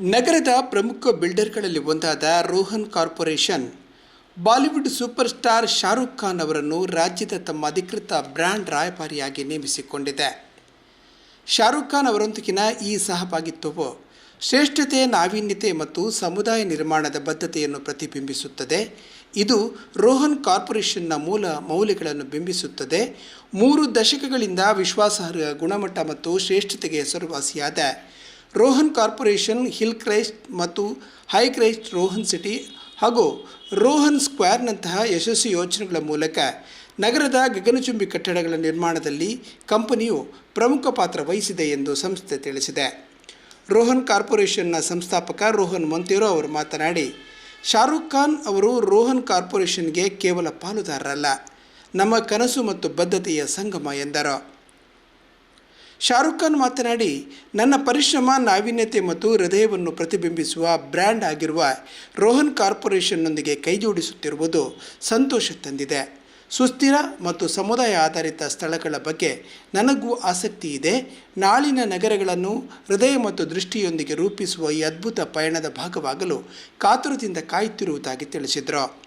ನಗರದ ಪ್ರಮುಖ ಬಿಲ್ಡರ್ಗಳಲ್ಲಿ ಒಂದಾದ Rohan corporation, Bollywood super star Shahrukh Khan ಅವರನ್ನು ರಾಜ್ಯದ ತಮ್ಮ ಅಧಿಕೃತ ಬ್ರ್ಯಾಂಡ್ ರಾಯಭಾರಿಯಾಗಿ ನೇಮಿಸಿಕೊಂಡಿದೆ. ಶಾರುಖ್ ಖಾನ್ ಅವರೊಂದಿಗಿನ ಈ ಸಹಭಾಗಿತ್ವವು ಶ್ರೇಷ್ಠತೆ, ನಾವೀನ್ಯತೆ ಮತ್ತು ಸಮುದಾಯ ನಿರ್ಮಾಣದ ಬದ್ಧತೆಯನ್ನು ಪ್ರತಿಬಿಂಬಿಸುತ್ತದೆ. ಇದು ರೋಹನ್ ಕಾರ್ಪೊರೇಷನ್ನ ಮೂಲ ಮೌಲ್ಯಗಳನ್ನು ಬಿಂಬಿಸುತ್ತದೆ. ಮೂರು ದಶಕಗಳಿಂದ ವಿಶ್ವಾಸಾರ್ಹ ಗುಣಮಟ್ಟ ಮತ್ತು ಶ್ರೇಷ್ಠತೆಗೆ ಹೆಸರುವಾಸಿಯಾದ ರೋಹನ್ ಕಾರ್ಪೊರೇಷನ್ ಹಿಲ್ ಕ್ರೈಸ್ಟ್ ಮತ್ತು ಹೈ ಕ್ರೈಸ್ಟ್ ರೋಹನ್ ಸಿಟಿ ಹಾಗೂ ರೋಹನ್ ಸ್ಕ್ವೇರ್ನಂತಹ ಯಶಸ್ವಿ ಯೋಜನೆಗಳ ಮೂಲಕ ನಗರದ ಗಗನಚುಂಬಿ ಕಟ್ಟಡಗಳ ನಿರ್ಮಾಣದಲ್ಲಿ ಕಂಪನಿಯು ಪ್ರಮುಖ ಪಾತ್ರ ವಹಿಸಿದೆ ಎಂದು ಸಂಸ್ಥೆ ತಿಳಿಸಿದೆ. ರೋಹನ್ ಕಾರ್ಪೊರೇಷನ್ನ ಸಂಸ್ಥಾಪಕ ರೋಹನ್ ಮೊಂತೇರೋ ಅವರು ಮಾತನಾಡಿ, ಶಾರುಖ್ ಖಾನ್ ಅವರು ರೋಹನ್ ಕಾರ್ಪೊರೇಷನ್ಗೆ ಕೇವಲ ಪಾಲುದಾರರಲ್ಲ, ನಮ್ಮ ಕನಸು ಮತ್ತು ಬದ್ಧತೆಯ ಸಂಗಮ ಎಂದರು. ಶಾರುಖ್ ಖಾನ್ ಮಾತನಾಡಿ, ನನ್ನ ಪರಿಶ್ರಮ, ನಾವೀನ್ಯತೆ ಮತ್ತು ಹೃದಯವನ್ನು ಪ್ರತಿಬಿಂಬಿಸುವ ಬ್ರ್ಯಾಂಡ್ ಆಗಿರುವ ರೋಹನ್ ಕಾರ್ಪೊರೇಷನ್ನೊಂದಿಗೆ ಕೈಜೋಡಿಸುತ್ತಿರುವುದು ಸಂತೋಷ ತಂದಿದೆ. ಸುಸ್ಥಿರ ಮತ್ತು ಸಮುದಾಯ ಆಧಾರಿತ ಸ್ಥಳಗಳ ಬಗ್ಗೆ ನನಗೂ ಆಸಕ್ತಿ ಇದೆ. ನಾಳಿನ ನಗರಗಳನ್ನು ಹೃದಯ ಮತ್ತು ದೃಷ್ಟಿಯೊಂದಿಗೆ ರೂಪಿಸುವ ಈ ಅದ್ಭುತ ಪಯಣದ ಭಾಗವಾಗಲು ಕಾತುರದಿಂದ ಕಾಯುತ್ತಿರುವುದಾಗಿ ತಿಳಿಸಿದರು.